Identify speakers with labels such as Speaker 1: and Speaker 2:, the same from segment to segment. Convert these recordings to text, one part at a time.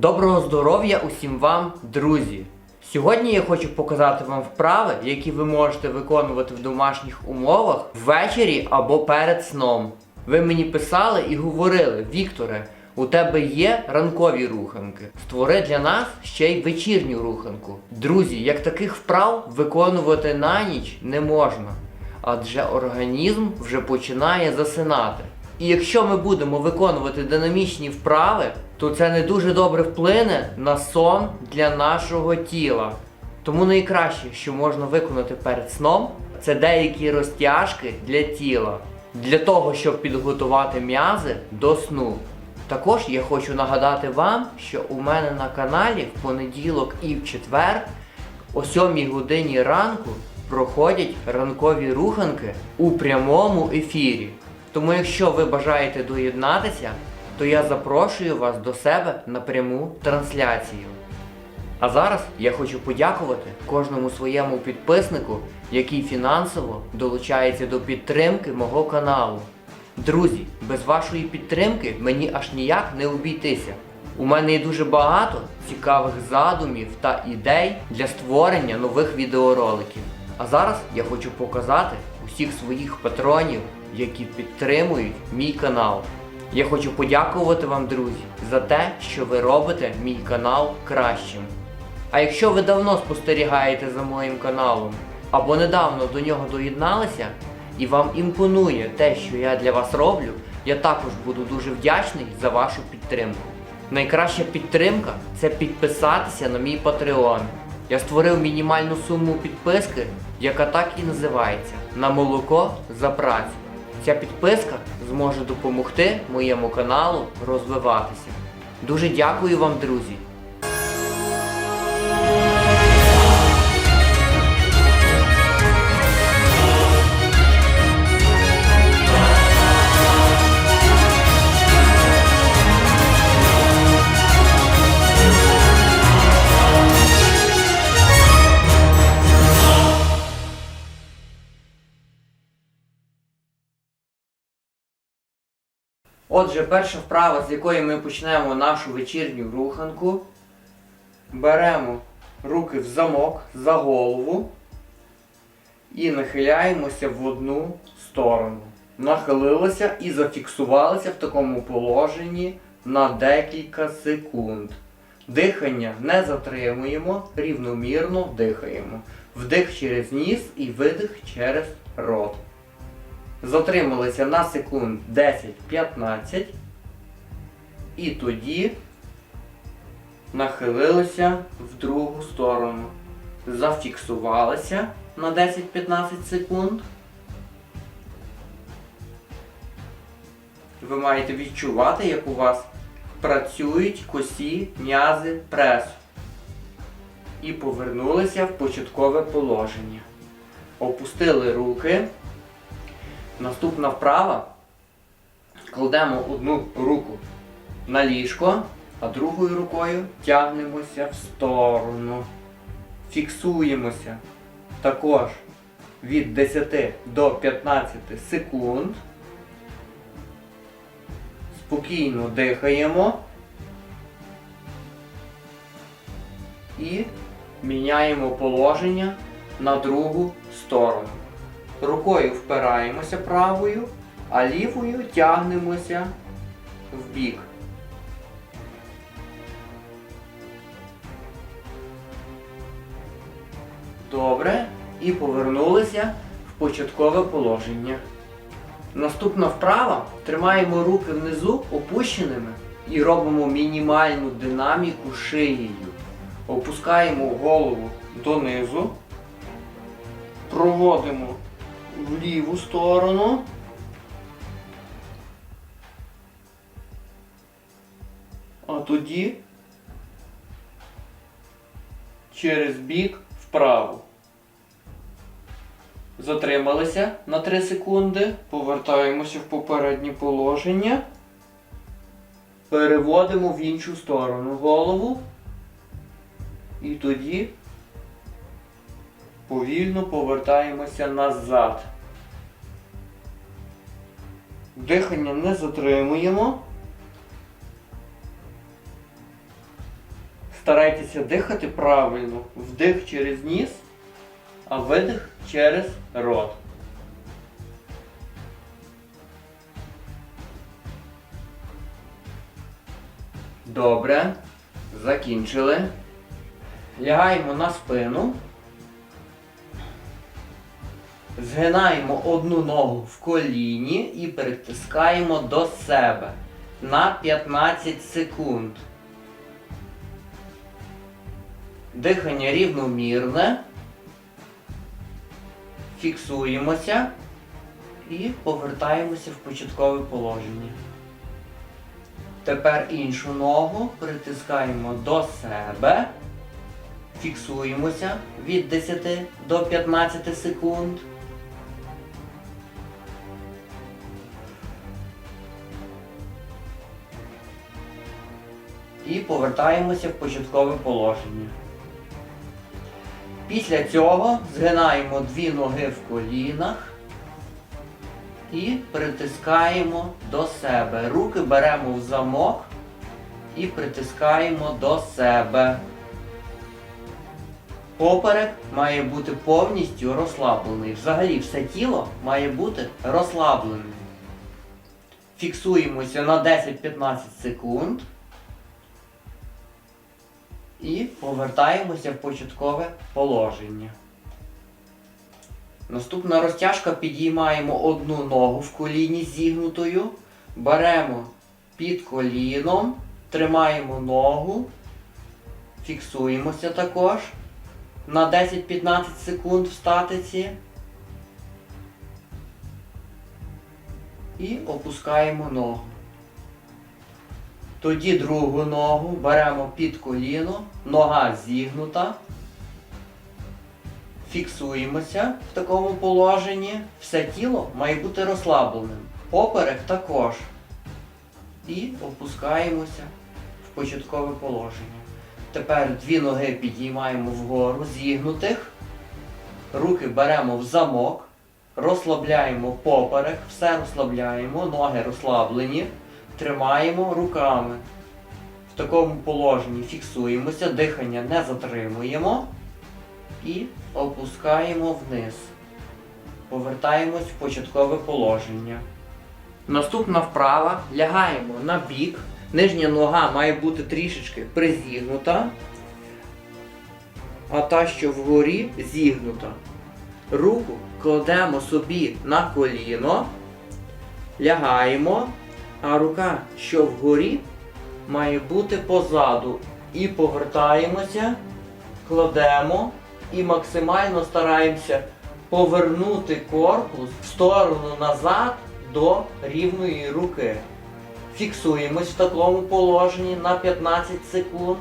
Speaker 1: Доброго здоров'я усім вам, друзі! Сьогодні я хочу показати вам вправи, які ви можете виконувати в домашніх умовах ввечері або перед сном. Ви мені писали і говорили, Вікторе, у тебе є ранкові руханки. Створи для нас ще й вечірню руханку. Друзі, як таких вправ виконувати на ніч не можна, адже організм вже починає засинати. І якщо ми будемо виконувати динамічні вправи, то це не дуже добре вплине на сон для нашого тіла. Тому найкраще, що можна виконати перед сном, це деякі розтяжки для тіла, для того, щоб підготувати м'язи до сну. Також я хочу нагадати вам, що у мене на каналі в понеділок і в четвер о 7 годині ранку проходять ранкові руханки у прямому ефірі. Тому якщо ви бажаєте доєднатися, то я запрошую вас до себе на пряму трансляцію. А зараз я хочу подякувати кожному своєму підписнику, який фінансово долучається до підтримки мого каналу. Друзі, без вашої підтримки мені аж ніяк не обійтися. У мене є дуже багато цікавих задумів та ідей для створення нових відеороликів. А зараз я хочу показати усіх своїх патронів, які підтримують мій канал. Я хочу подякувати вам, друзі, за те, що ви робите мій канал кращим. А якщо ви давно спостерігаєте за моїм каналом або недавно до нього доєдналися і вам імпонує те, що я для вас роблю, я також буду дуже вдячний за вашу підтримку. Найкраща підтримка це підписатися на мій Patreon. Я створив мінімальну суму підписки, яка так і називається на молоко за працю. Ця підписка зможе допомогти моєму каналу розвиватися. Дуже дякую вам, друзі! Отже, перша вправа, з якої ми почнемо нашу вечірню руханку. Беремо руки в замок за голову і нахиляємося в одну сторону. Нахилилися і зафіксувалися в такому положенні на декілька секунд. Дихання не затримуємо, рівномірно дихаємо. Вдих через ніс і видих через рот. Затрималися на секунд 10-15. І тоді нахилилися в другу сторону. Зафіксувалися на 10-15 секунд. Ви маєте відчувати, як у вас працюють косі м'язи пресу. І повернулися в початкове положення. Опустили руки. Наступна вправа. Кладемо одну руку на ліжко, а другою рукою тягнемося в сторону. Фіксуємося також від 10 до 15 секунд. Спокійно дихаємо і міняємо положення на другу сторону. Рукою впираємося правою, а лівою тягнемося в бік. Добре. І повернулися в початкове положення. Наступна вправа. Тримаємо руки внизу опущеними і робимо мінімальну динаміку шиєю. Опускаємо голову донизу. Проводимо в ліву сторону. А тоді через бік вправо. Затрималися на 3 секунди, повертаємося в попереднє положення. Переводимо в іншу сторону голову. І тоді повільно повертаємося назад. Дихання не затримуємо. Старайтеся дихати правильно. Вдих через ніс, а видих через рот. Добре. Закінчили. Лягаємо на спину. Згинаємо одну ногу в коліні і притискаємо до себе на 15 секунд. Дихання рівномірне. Фіксуємося і повертаємося в початкове положення. Тепер іншу ногу притискаємо до себе. Фіксуємося від 10 до 15 секунд. І повертаємося в початкове положення. Після цього згинаємо дві ноги в колінах і притискаємо до себе. Руки беремо в замок і притискаємо до себе. Поперек має бути повністю розслаблений. Взагалі все тіло має бути розслабленим. Фіксуємося на 10-15 секунд. І повертаємося в початкове положення. Наступна розтяжка підіймаємо одну ногу в коліні зігнутою, беремо під коліном, тримаємо ногу, фіксуємося також на 10-15 секунд в статиці і опускаємо ногу. Тоді другу ногу беремо під коліно, нога зігнута. Фіксуємося в такому положенні. Все тіло має бути розслабленим. Поперек також. І опускаємося в початкове положення. Тепер дві ноги підіймаємо вгору, зігнутих. Руки беремо в замок, розслабляємо поперек, все розслабляємо, ноги розслаблені. Тримаємо руками. В такому положенні фіксуємося, дихання не затримуємо і опускаємо вниз. Повертаємось в початкове положення. Наступна вправа. Лягаємо на бік. Нижня нога має бути трішечки призігнута, а та, що вгорі, зігнута. Руку кладемо собі на коліно, лягаємо а рука, що вгорі, має бути позаду. І повертаємося, кладемо і максимально стараємося повернути корпус в сторону назад до рівної руки. Фіксуємось в такому положенні на 15 секунд.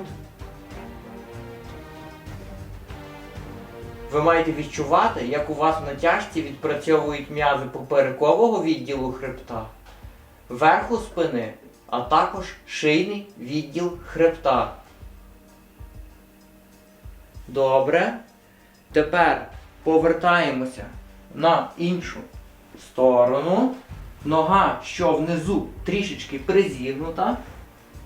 Speaker 1: Ви маєте відчувати, як у вас в натяжці відпрацьовують м'язи поперекового відділу хребта верху спини, а також шийний відділ хребта. Добре. Тепер повертаємося на іншу сторону. Нога, що внизу трішечки призігнута.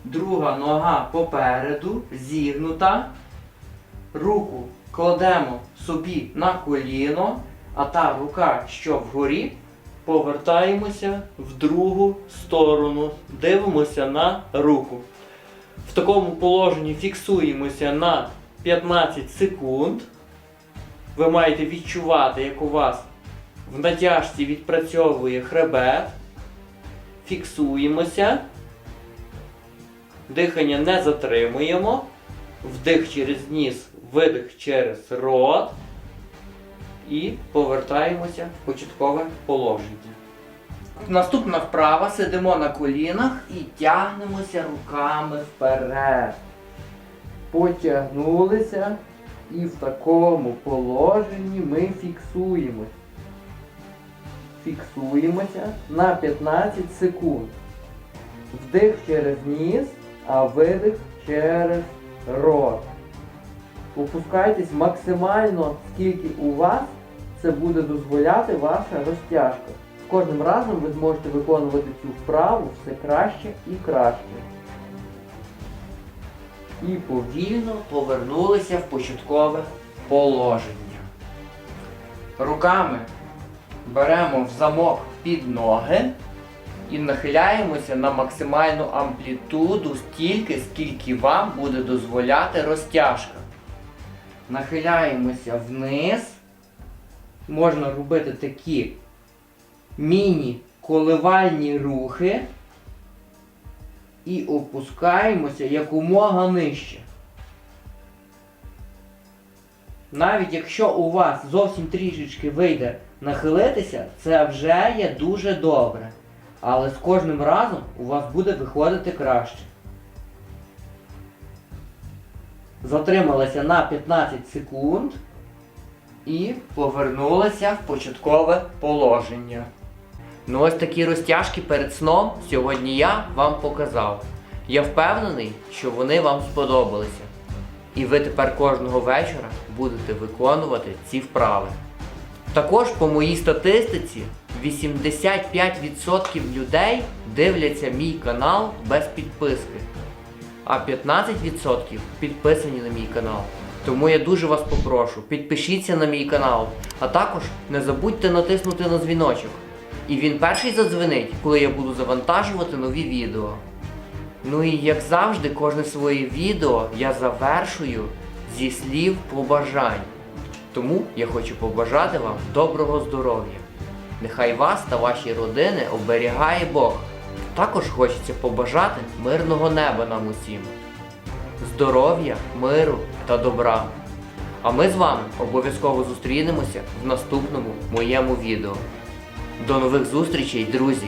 Speaker 1: Друга нога попереду зігнута. Руку кладемо собі на коліно, а та рука, що вгорі, повертаємося в другу сторону. Дивимося на руку. В такому положенні фіксуємося на 15 секунд. Ви маєте відчувати, як у вас в натяжці відпрацьовує хребет. Фіксуємося. Дихання не затримуємо. Вдих через ніс, видих через рот і повертаємося в початкове положення. Наступна вправа сидимо на колінах і тягнемося руками вперед. Потягнулися і в такому положенні ми фіксуємось. Фіксуємося на 15 секунд. Вдих через ніс, а видих через рот. Опускайтесь максимально, скільки у вас це буде дозволяти ваша розтяжка. З кожним разом ви зможете виконувати цю вправу все краще і краще. і повільно повернулися в початкове положення. Руками беремо в замок під ноги і нахиляємося на максимальну амплітуду стільки, скільки вам буде дозволяти розтяжка. Нахиляємося вниз. Можна робити такі міні-коливальні рухи і опускаємося якомога нижче. Навіть якщо у вас зовсім трішечки вийде нахилитися, це вже є дуже добре. Але з кожним разом у вас буде виходити краще. Затрималися на 15 секунд і повернулися в початкове положення. Ну ось такі розтяжки перед сном сьогодні я вам показав. Я впевнений, що вони вам сподобалися. І ви тепер кожного вечора будете виконувати ці вправи. Також по моїй статистиці 85% людей дивляться мій канал без підписки, а 15% підписані на мій канал. Тому я дуже вас попрошу, підпишіться на мій канал, а також не забудьте натиснути на дзвіночок. І він перший задзвенить, коли я буду завантажувати нові відео. Ну і як завжди, кожне своє відео я завершую зі слів побажань. Тому я хочу побажати вам доброго здоров'я. Нехай вас та ваші родини оберігає Бог. Також хочеться побажати мирного неба нам усім, здоров'я, миру та добра. А ми з вами обов'язково зустрінемося в наступному моєму відео. До нових зустрічей, друзі!